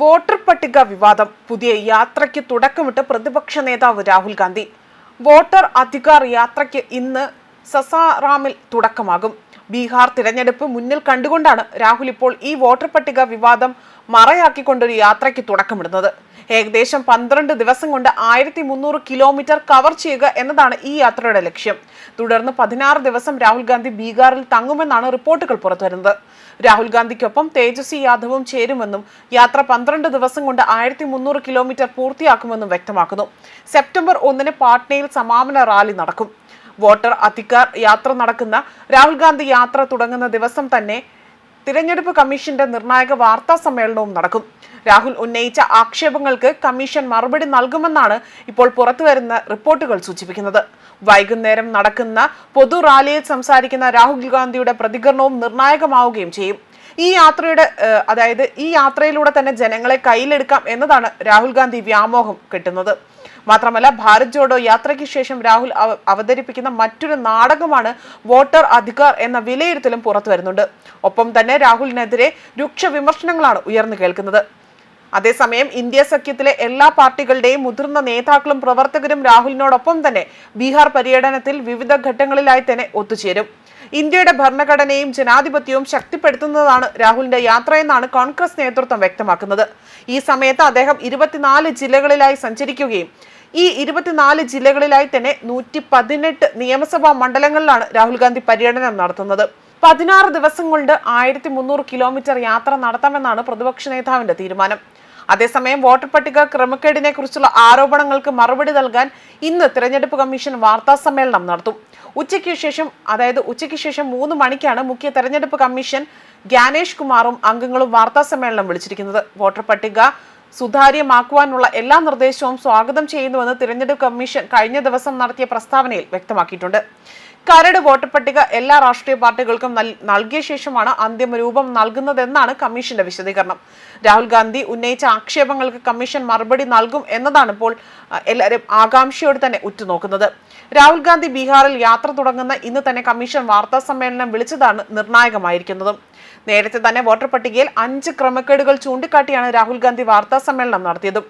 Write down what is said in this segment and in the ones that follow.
Voter പട്ടിക വിവാദം. പുതിയ യാത്രയ്ക്ക് തുടക്കമിട്ട് പ്രതിപക്ഷ നേതാവ് രാഹുൽ ഗാന്ധി. വോട്ടർ അധികാർ യാത്രയ്ക്ക് ഇന്ന് സസാറാമിൽ തുടക്കമാകും. ബീഹാർ തിരഞ്ഞെടുപ്പ് മുന്നിൽ കണ്ടുകൊണ്ടാണ് രാഹുൽ ഇപ്പോൾ ഈ വോട്ടർ പട്ടിക വിവാദം മറയാക്കിക്കൊണ്ടൊരു യാത്രയ്ക്ക് തുടക്കമിടുന്നത്. ഏകദേശം പന്ത്രണ്ട് ദിവസം കൊണ്ട് ആയിരത്തി മുന്നൂറ് കിലോമീറ്റർ കവർ ചെയ്യുക എന്നതാണ് ഈ യാത്രയുടെ ലക്ഷ്യം. തുടർന്ന് പതിനാറ് ദിവസം രാഹുൽ ഗാന്ധി ബീഹാറിൽ തങ്ങുമെന്നാണ് റിപ്പോർട്ടുകൾ പുറത്തുവരുന്നത്. രാഹുൽ ഗാന്ധിക്കൊപ്പം തേജസ്വി യാദവും ചേരുമെന്നും യാത്ര പന്ത്രണ്ട് ദിവസം കൊണ്ട് ആയിരത്തി മുന്നൂറ് കിലോമീറ്റർ പൂർത്തിയാക്കുമെന്നും വ്യക്തമാക്കുന്നു. സെപ്റ്റംബർ ഒന്നിന് പാട്നയിൽ സമാപന റാലി നടക്കും. വോട്ടർ അധികാർ യാത്ര നടക്കുന്ന രാഹുൽ ഗാന്ധി യാത്ര തുടങ്ങുന്ന ദിവസം തന്നെ തിരഞ്ഞെടുപ്പ് കമ്മീഷന്റെ നിർണായക വാർത്താ സമ്മേളനവും നടക്കും. രാഹുൽ ഉന്നയിച്ച ആക്ഷേപങ്ങൾക്ക് കമ്മീഷൻ മറുപടി നൽകുമെന്നാണ് ഇപ്പോൾ പുറത്തുവരുന്ന റിപ്പോർട്ടുകൾ സൂചിപ്പിക്കുന്നത്. വൈകുന്നേരം നടക്കുന്ന പൊതു റാലിയിൽ സംസാരിക്കുന്ന രാഹുൽ ഗാന്ധിയുടെ പ്രതികരണവും നിർണായകമാവുകയും ചെയ്യും. ഈ യാത്രയുടെ അതായത് ഈ യാത്രയിലൂടെ തന്നെ ജനങ്ങളെ കയ്യിലെടുക്കാം എന്നതാണ് രാഹുൽ ഗാന്ധി വ്യാമോഹം കിട്ടുന്നത്. മാത്രമല്ല ഭാരത് ജോഡോ യാത്രയ്ക്ക് ശേഷം രാഹുൽ അവതരിപ്പിക്കുന്ന മറ്റൊരു നാടകമാണ് വോട്ടർ അധികാർ എന്ന വിലയിരുത്തലും പുറത്തു വരുന്നുണ്ട് ഒപ്പം തന്നെ രാഹുലിനെതിരെ രൂക്ഷ വിമർശനങ്ങളാണ് ഉയർന്നു കേൾക്കുന്നത്. അതേസമയം ഇന്ത്യ സഖ്യത്തിലെ എല്ലാ പാർട്ടികളുടെയും മുതിർന്ന നേതാക്കളും പ്രവർത്തകരും രാഹുലിനോടൊപ്പം തന്നെ ബീഹാർ പര്യടനത്തിൽ വിവിധ ഘട്ടങ്ങളിലായി തന്നെ ഒത്തുചേരും. ഇന്ത്യയുടെ ഭരണഘടനയും ജനാധിപത്യവും ശക്തിപ്പെടുത്തുന്നതാണ് രാഹുലിന്റെ യാത്രയെന്നാണ് കോൺഗ്രസ് നേതൃത്വം വ്യക്തമാക്കുന്നത്. ഈ സമയത്ത് അദ്ദേഹം ഇരുപത്തിനാല് ജില്ലകളിലായി സഞ്ചരിക്കുകയും ഈ ഇരുപത്തിനാല് ജില്ലകളിലായി തന്നെ നൂറ്റി പതിനെട്ട് നിയമസഭാ മണ്ഡലങ്ങളിലാണ് രാഹുൽ ഗാന്ധി പര്യടനം നടത്തുന്നത്. പതിനാറ് ദിവസം കൊണ്ട് ആയിരത്തി മുന്നൂറ് കിലോമീറ്റർ യാത്ര നടത്താമെന്നാണ് പ്രതിപക്ഷ നേതാവിന്റെ തീരുമാനം. അതേസമയം വോട്ടർ പട്ടിക ക്രമക്കേടിനെ കുറിച്ചുള്ള ആരോപണങ്ങൾക്ക് മറുപടി നൽകാൻ ഇന്ന് തിരഞ്ഞെടുപ്പ് കമ്മീഷൻ വാർത്താ സമ്മേളനം നടത്തും. ഉച്ചയ്ക്ക് ശേഷം അതായത് ഉച്ചയ്ക്ക് ശേഷം മൂന്ന് മണിക്കാണ് മുഖ്യ തെരഞ്ഞെടുപ്പ് കമ്മീഷൻ ഗ്യാനേഷ് കുമാറും അംഗങ്ങളും വാർത്താ സമ്മേളനം വിളിച്ചിരിക്കുന്നത്. വോട്ടർ പട്ടിക സുതാര്യമാക്കുവാനുള്ള എല്ലാ നിർദ്ദേശവും സ്വാഗതം ചെയ്യുന്നുവെന്ന് തിരഞ്ഞെടുപ്പ് കമ്മീഷൻ കഴിഞ്ഞ ദിവസം നടത്തിയ പ്രസ്താവനയിൽ വ്യക്തമാക്കിയിട്ടുണ്ട്. കരട് വോട്ടർ പട്ടിക എല്ലാ രാഷ്ട്രീയ പാർട്ടികൾക്കും നൽ- നൽകിയ ശേഷമാണ് അന്തിമ രൂപം നൽകുന്നതെന്നാണ് കമ്മീഷന്റെ വിശദീകരണം. രാഹുൽ ഗാന്ധി ഉന്നയിച്ച ആക്ഷേപങ്ങൾക്ക് കമ്മീഷൻ മറുപടി നൽകും എന്നതാണ് ഇപ്പോൾ എല്ലാവരും ആകാംക്ഷയോട് തന്നെ ഉറ്റുനോക്കുന്നത്. രാഹുൽ ഗാന്ധി ബീഹാറിൽ യാത്ര തുടങ്ങുന്ന ഇന്ന് തന്നെ കമ്മീഷൻ വാർത്താ സമ്മേളനം വിളിച്ചതാണ് നിർണായകമായിരിക്കുന്നതും. നേരത്തെ തന്നെ വോട്ടർ പട്ടികയിൽ അഞ്ച് ക്രമക്കേടുകൾ ചൂണ്ടിക്കാട്ടിയാണ് രാഹുൽ ഗാന്ധി വാർത്താ സമ്മേളനം നടത്തിയതും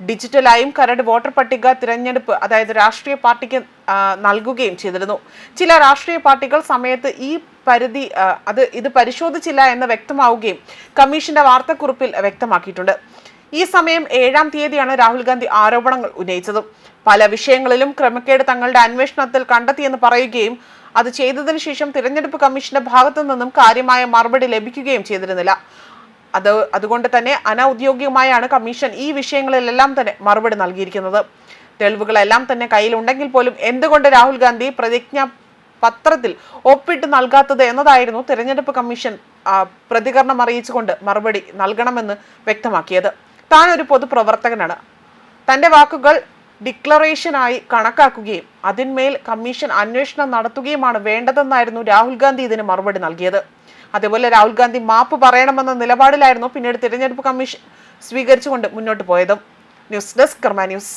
ഡിജിറ്റലായും കരട് വോട്ടർ പട്ടിക തിരഞ്ഞെടുപ്പ് അതായത് രാഷ്ട്രീയ പാർട്ടിക്ക് നൽകുകയും ചെയ്തിരുന്നു. ചില രാഷ്ട്രീയ പാർട്ടികൾ സമയത്ത് ഈ പരിധി അത് ഇത് പരിശോധിച്ചില്ല എന്ന് വ്യക്തമാവുകയും കമ്മീഷന്റെ വാർത്താക്കുറിപ്പിൽ വ്യക്തമാക്കിയിട്ടുണ്ട്. ഈ സമയം ഏഴാം തീയതിയാണ് രാഹുൽ ഗാന്ധി ആരോപണങ്ങൾ ഉന്നയിച്ചത്. പല വിഷയങ്ങളിലും ക്രമക്കേട് തങ്ങളുടെ അന്വേഷണത്തിൽ കണ്ടെത്തിയെന്ന് പറയുകയും അത് ചെയ്തതിനു ശേഷം തിരഞ്ഞെടുപ്പ് കമ്മീഷന്റെ ഭാഗത്തു നിന്നും കാര്യമായ മറുപടി ലഭിക്കുകയും ചെയ്തിരുന്നില്ല. അത് അതുകൊണ്ട് തന്നെ അനൗദ്യോഗികമായാണ് കമ്മീഷൻ ഈ വിഷയങ്ങളിലെല്ലാം തന്നെ മറുപടി നൽകിയിരിക്കുന്നത്. തെളിവുകളെല്ലാം തന്നെ കയ്യിലുണ്ടെങ്കിൽ പോലും എന്തുകൊണ്ട് രാഹുൽ ഗാന്ധി പ്രതിജ്ഞ പത്രത്തിൽ ഒപ്പിട്ട് നൽകാത്തത് എന്നതായിരുന്നു തിരഞ്ഞെടുപ്പ് കമ്മീഷൻ പ്രതികരണം അറിയിച്ചുകൊണ്ട് മറുപടി നൽകണമെന്ന് വ്യക്തമാക്കിയത്. താൻ ഒരു പൊതുപ്രവർത്തകനാണ്. തന്റെ വാക്കുകൾ ഡിക്ലറേഷനായി കണക്കാക്കുകയും അതിന്മേൽ കമ്മീഷൻ അന്വേഷണം നടത്തുകയുമാണ് വേണ്ടതെന്നായിരുന്നു രാഹുൽ ഗാന്ധി ഇതിന് മറുപടി നൽകിയത്. അതേപോലെ രാഹുൽ ഗാന്ധി മാപ്പ് പറയണമെന്ന നിലപാടിലായിരുന്നു പിന്നീട് തിരഞ്ഞെടുപ്പ് കമ്മീഷൻ സ്വീകരിച്ചുകൊണ്ട് മുന്നോട്ട് പോയതും. News desk Karma news.